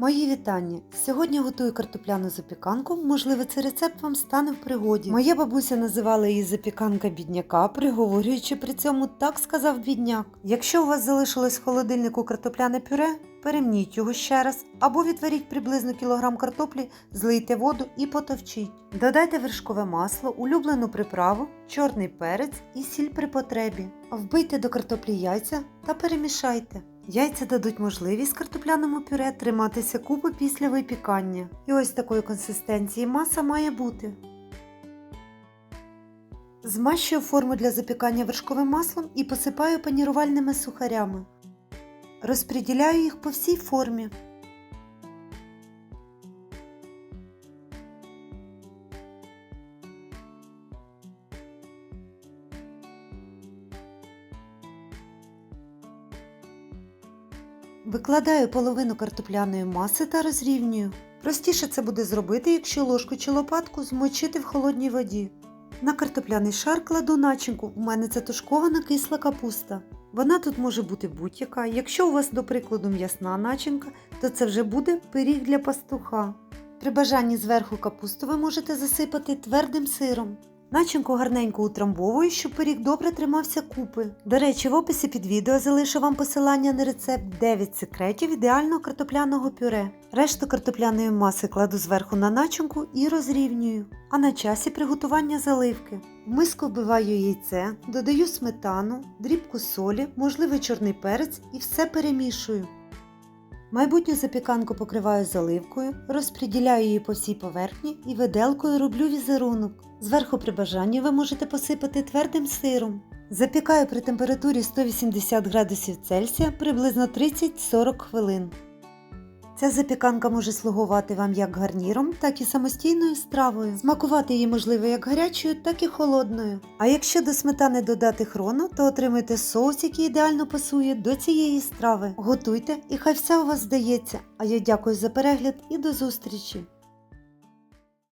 Мої вітання! Сьогодні готую картопляну запіканку. Можливо, цей рецепт вам стане в пригоді. Моя бабуся називала її запіканка бідняка, приговорюючи при цьому так сказав бідняк. Якщо у вас залишилось в холодильнику картопляне пюре, перемніть його ще раз або відваріть приблизно кілограм картоплі, злийте воду і потовчіть. Додайте вершкове масло, улюблену приправу, чорний перець і сіль при потребі. Вбийте до картоплі яйця та перемішайте. Яйця дадуть можливість картопляному пюре триматися купи після випікання. І ось такої консистенції маса має бути. Змащую форму для запікання вершковим маслом і посипаю панірувальними сухарями. Розпреділяю їх по всій формі. Викладаю половину картопляної маси та розрівнюю. Простіше це буде зробити, якщо ложку чи лопатку змочити в холодній воді. На картопляний шар кладу начинку, у мене це тушкована кисла капуста. Вона тут може бути будь-яка. Якщо у вас, до прикладу, м'ясна начинка, то це вже буде пиріг для пастуха. При бажанні зверху капусту ви можете засипати твердим сиром. Начинку гарненько утрамбовую, щоб пиріг добре тримався купи. До речі, в описі під відео залишу вам посилання на рецепт 9 секретів ідеального картопляного пюре. Решту картопляної маси кладу зверху на начинку і розрівнюю. А на часі приготування заливки. В миску вбиваю яйце, додаю сметану, дрібку солі, можливий чорний перець і все перемішую. Майбутню запіканку покриваю заливкою, розподіляю її по всій поверхні і виделкою роблю візерунок. Зверху при бажанні ви можете посипати твердим сиром. Запікаю при температурі 180 градусів Цельсія приблизно 30-40 хвилин. Ця запіканка може слугувати вам як гарніром, так і самостійною стравою. Смакувати її можливо як гарячою, так і холодною. А якщо до сметани додати хрону, то отримайте соус, який ідеально пасує до цієї страви. Готуйте і хай все у вас здається. А я дякую за перегляд і до зустрічі!